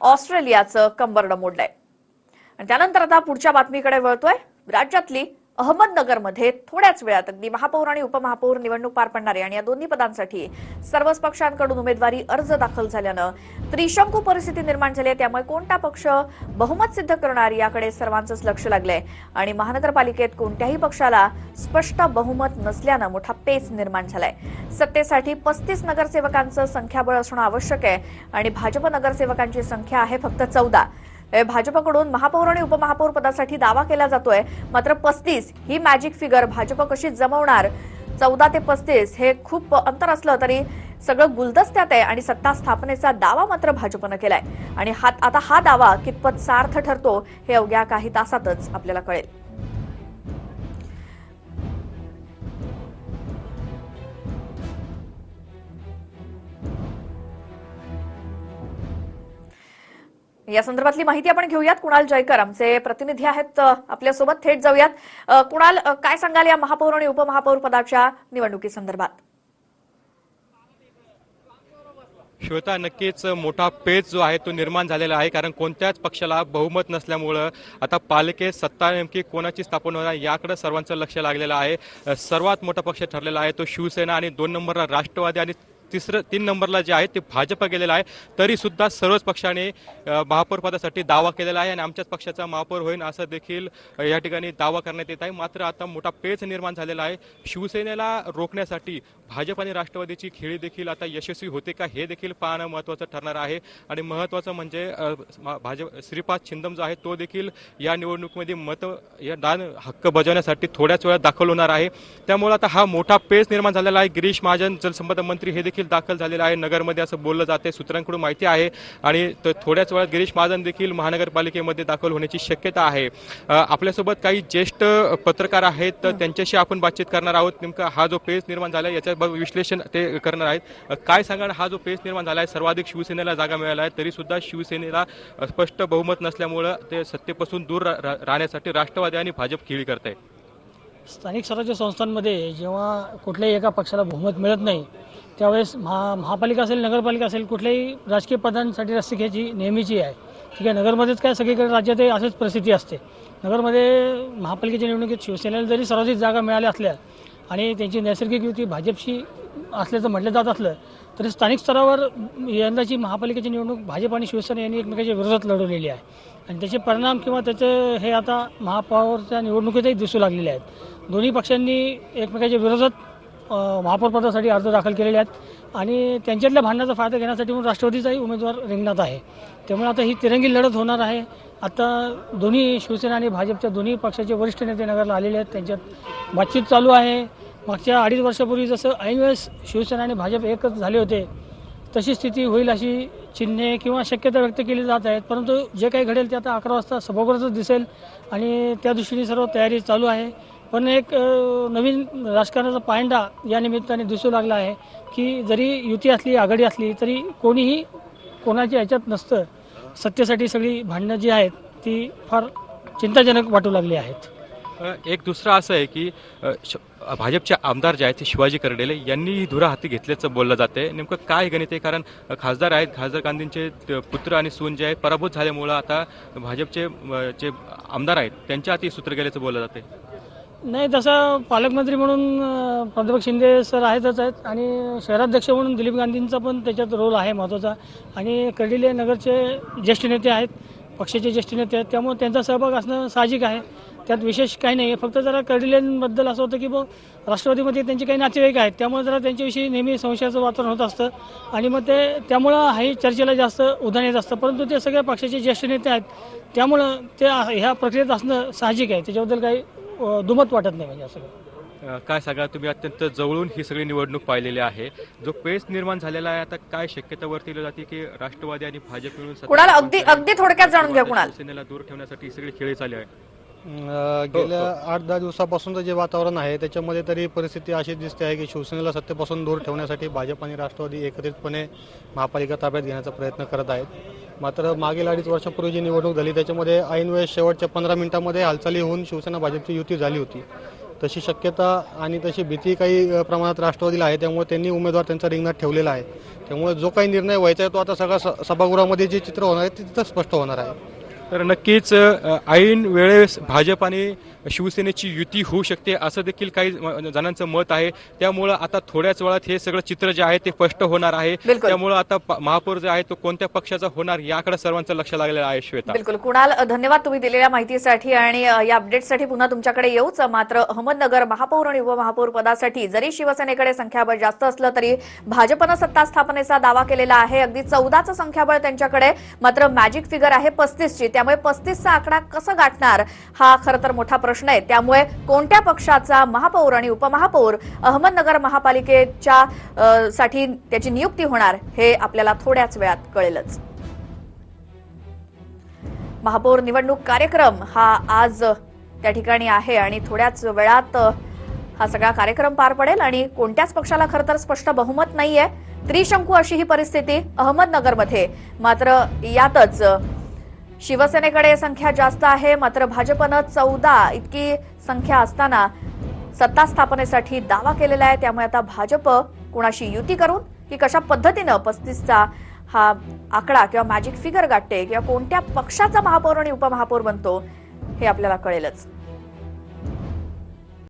ऑस्ट्रेलियाचं कंबरडं मोडलंय. आणि त्यानंतर आता पुढच्या बातमीकडे वळतोय. राज्यातली अहमदनगरमध्ये थोड्याच वेळात अगदी महापौर आणि उपमहापौर निवडणूक पार पडणार आहे. आणि या दोन्ही पदांसाठी सर्वच पक्षांकडून उमेदवारी अर्ज दाखल झाल्यानं त्रिशंकू परिस्थिती निर्माण झाली आहे. त्यामुळे कोणता पक्ष बहुमत सिद्ध करणार याकडे सर्वांचंच लक्ष लागलंय. आणि महानगरपालिकेत कोणत्याही पक्षाला स्पष्ट बहुमत नसल्यानं मोठा पेच निर्माण झालाय. सत्तेसाठी पस्तीस नगरसेवकांचं संख्याबळ असणं आवश्यक आहे. आणि भाजप नगरसेवकांची संख्या आहे फक्त चौदा. भाजपकडून महापौर आणि उपमहापौर पदासाठी दावा केला जातोय. मात्र पस्तीस ही मॅजिक फिगर भाजप कशी जमवणार? चौदा ते पस्तीस हे खूप अंतर असलं तरी सगळं गुलदस्त्यात आहे आणि सत्ता स्थापनेचा दावा मात्र भाजपनं केलाय. आणि हा आता हा दावा कितपत सार्थ ठरतो हे अवघ्या काही तासातच आपल्याला कळेल. या संदर्भातली माहिती आपण घेऊयात. कुणाल जयकर आमचे प्रतिनिधी आहेत आपल्यासोबत थेट जाऊयात. कुणाल काय सांगाल या महापौर आणि उपमहापौर पदाच्या निवडणुकी संदर्भात? श्वेता नक्कीच मोठा पेच जो आहे तो निर्माण झालेला आहे कारण कोणत्याच पक्षाला बहुमत नसल्यामुळं आता पालिकेत सत्ता नेमकी कोणाची स्थापन होणार याकडे सर्वांचं लक्ष लागलेलं आहे. सर्वात मोठा पक्ष ठरलेला आहे तो शिवसेना आणि दोन नंबरला राष्ट्रवादी आणि तिसरं तीन नंबरला जे आहे ते भाजप गेलेलं आहे. तरी सुद्धा सर्वच पक्षाने महापौरपदासाठी दावा केलेला आहे आणि आमच्याच पक्षाचा महापौर होईल असं देखील या ठिकाणी दावा करण्यात येत आहे. मात्र आता मोठा पेच निर्माण झालेला आहे. शिवसेनेला रोखण्यासाठी भाजप आणि राष्ट्रवादीची खेळी देखील आता यशस्वी होते का हे देखील पाहणं महत्त्वाचं ठरणार आहे. आणि महत्त्वाचं म्हणजे भाजप श्रीपाद छिंदम जो आहे तो देखील या निवडणुकीमध्ये मत या दान हक्क बजावण्यासाठी थोड्याच वेळात दाखल होणार आहे. त्यामुळे आता हा मोठा पेच निर्माण झालेला आहे. गिरीश महाजन जलसंपदा मंत्री हे देखील दाखल झालेले आहे. नगरमध्ये असं बोललं जाते. सूत्रांकडून माहिती आहे आणि त- थोड्याच वेळात गिरीश महाजन देखील महानगरपालिकेमध्ये दाखल होण्याची शक्यता आहे. आपल्यासोबत काही ज्येष्ठ पत्रकार आहेत. तर त्यांच्याशी आपण बातचीत करणार आहोत. नेमका हा जो पेच निर्माण झाला याच्या विश्लेषण ते करणार आहेत. काय सांगा हा जो पेच निर्माण झाला आहे सर्वाधिक शिवसेनेला जागा मिळाल्या आहे. तरी सुद्धा शिवसेनेला स्पष्ट बहुमत नसल्यामुळं ते सत्तेपासून दूर राहण्यासाठी राष्ट्रवादी आणि भाजप खेळी करत आहे स्थानिक स्वराज्य संस्थांमध्ये जेव्हा कुठल्याही एका पक्षाला बहुमत मिळत नाही त्यावेळेस महा महापालिका असेल नगरपालिका असेल कुठल्याही राजकीय पदांसाठी रस्ते घ्यायची नेहमीची आहे. ठीक आहे नगरमध्येच काय सगळीकडे राज्यात अशीच परिस्थिती असते. नगरमध्ये महापालिकेच्या निवडणुकीत शिवसेनेला जरी सर्वाधिक जागा मिळाल्या असल्या आणि त्यांची नैसर्गिक युती भाजपशी असल्याचं म्हटलं जात असलं तरी स्थानिक स्तरावर यंदाची महापालिकेची निवडणूक भाजप आणि शिवसेना यांनी एकमेकाच्या विरोधात लढवलेली आहे. आणि त्याचे परिणाम किंवा त्याचं हे आता महापौरच्या निवडणुकीतही दिसू लागलेले आहेत. दोन्ही पक्षांनी एकमेकाच्या विरोधात महापौरपदासाठी अर्ज दाखल केलेले आहेत. आणि त्यांच्यातल्या भांडणाचा फायदा घेण्यासाठी म्हणून राष्ट्रवादीचाही उमेदवार रिंगणात आहे. त्यामुळे आता ही तिरंगी लढत होणार आहे. आता दोन्ही शिवसेना आणि भाजपच्या दोन्ही पक्षाचे वरिष्ठ नेते नगरला आलेले आहेत. त्यांच्यात बातचीत चालू आहे. मागच्या अडीच वर्षापूर्वी जसं ऐनवेळेस शिवसेना आणि भाजप एकच झाले होते तशी स्थिती होईल अशी चिन्हे किंवा शक्यता व्यक्त केली जात आहेत. परंतु जे काही घडेल ते आता अकरा वाजता सभागृहातच दिसेल आणि त्या दृष्टीने सर्व तयारी चालू आहे. पण एक नवीन राजकारणाचा पायंडा या निमित्ताने दिसू लागला आहे की जरी युती असली आघाडी असली तरी कोणीही कोणाच्या ह्याच्यात नसतं. सत्तेसाठी सगळी भांडणं जी आहेत ती फार चिंताजनक वाटू लागली आहेत. एक दुसरं असं आहे की श- भाजपचे आमदार जे आहेत ते शिवाजी करडेले यांनी ही धुरा हाती घेतल्याचं बोललं जाते नेमकं काय गणित आहे कारण खासदार आहेत खासदार गांधींचे पुत्र आणि सून जे आहेत पराभूत झाल्यामुळं आता भाजपचे जे आमदार आहेत त्यांच्या हाती सूत्र गेल्याचं बोललं जाते नाही तसं पालकमंत्री म्हणून प्राध्यापक शिंदे सर आहेतच आहेत आणि शहराध्यक्ष म्हणून दिलीप गांधींचा पण त्याच्यात रोल आहे महत्त्वाचा. आणि कर्डिले नगरचे ज्येष्ठ नेते आहेत पक्षाचे ज्येष्ठ नेते आहेत त्यामुळे त्यांचा सहभाग असणं साहजिक आहे. त्यात विशेष काही नाही आहे फक्त जरा कर्डिलेंबद्दल असं होतं की ब राष्ट्रवादीमध्ये त्यांचे काही नातेवाईक आहेत त्यामुळे जरा त्यांच्याविषयी नेहमी संशयाचं वातावरण होत असतं. आणि मग ते त्यामुळं हाही चर्चेला जास्त उधाण येत असतं परंतु ते सगळ्या पक्षाचे ज्येष्ठ नेते आहेत त्यामुळं ते ह्या प्रक्रियेत असणं साहजिक आहे. त्याच्याबद्दल काही दुमत वाटत नाही म्हणजे असं. अ, काय सांगा तुम्ही अत्यंत जवळून ही सगळी निवडणूक पाहिलेली आहे जो पेच निर्माण झालेला आहे आता काय शक्यता वर्तवली जाते की राष्ट्रवादी आणि भाजप मिळून सत्ता कुणाल स्थापन अगदी करेल. अगदी थोडक्यात जाणून घ्या कुणाल शिवसेनेला दूर ठेवण्यासाठी ही सगळी खेळी चालू आहे गेल्या आठ दहा दिवसापासूनचं जे वातावरण आहे त्याच्यामध्ये तरी परिस्थिती अशी दिसते आहे की शिवसेनेला सत्तेपासून दूर ठेवण्यासाठी भाजप आणि राष्ट्रवादी एकत्रितपणे महापालिका ताब्यात घेण्याचा प्रयत्न करत आहेत. मात्र मागील अडीच वर्षापूर्वी जी निवडणूक झाली त्याच्यामध्ये ऐन वेळेस शेवटच्या पंधरा मिनिटांमध्ये हालचाली होऊन शिवसेना भाजपची युती झाली होती. तशी शक्यता आणि तशी भीती काही प्रमाणात राष्ट्रवादीला आहे त्यामुळे त्यांनी उमेदवार त्यांचा रिंगणात ठेवलेला आहे. त्यामुळे जो काही निर्णय व्हायचा आहे तो आता सगळा स- सभागृहामध्ये जे चित्र होणार आहे ते तिथं स्पष्ट होणार आहे. तर नक्कीच ऐन वेळेस भाजप आणि शिवसेनेची युती होऊ शकते असं देखील काही जणांचं मत आहे. त्यामुळं आता थोड्याच वेळात हे सगळं चित्र जे आहे ते स्पष्ट होणार आहे. त्यामुळं आता महापौर जे आहे तो कोणत्या पक्षाचा होणार याकडे सर्वांचं लक्ष लागलेलं आहे श्वेता. बिलकुल. कुणाल धन्यवाद तुम्ही दिलेल्या माहितीसाठी आणि या अपडेटसाठी पुन्हा तुमच्याकडे येऊच. मात्र अहमदनगर महापौर आणि उपमहापौर पदासाठी जरी शिवसेनेकडे संख्याबळ जास्त असलं तरी भाजपनं सत्ता स्थापनेचा दावा केलेला आहे. अगदी चौदाचं संख्याबळ त्यांच्याकडे. मात्र मॅजिक फिगर आहे पस्तीसची. त्यामुळे पस्तीसचा आकडा कसं गाठणार? हा खरं तर मोठा प्रश्न आहे. त्यामुळे कोणत्या पक्षाचा महापौर आणि उपमहापौर अहमदनगर महापालिकेच्या साठी त्याची नियुक्ती होणार हे आपल्याला थोड्याच वेळात कळेलच. महापौर निवडणूक कार्यक्रम हा आज त्या ठिकाणी आहे आणि थोड्याच वेळात हा सगळा कार्यक्रम पार पडेल आणि कोणत्याच पक्षाला खरं तर स्पष्ट बहुमत नाहीये. त्रिशंकू अशी ही परिस्थिती अहमदनगरमध्ये मात्र यातच शिवसेनेकडे संख्या जास्त आहे मात्र भाजपनं चौदा इतकी संख्या असताना सत्ता स्थापनेसाठी दावा केलेला आहे. त्यामुळे आता भाजप कुणाशी युती करून की कशा पद्धतीनं पस्तीसचा हा आकडा किंवा मॅजिक फिगर गाठते किंवा कोणत्या पक्षाचा महापौर आणि उपमहापौर बनतो हे आपल्याला कळेलच.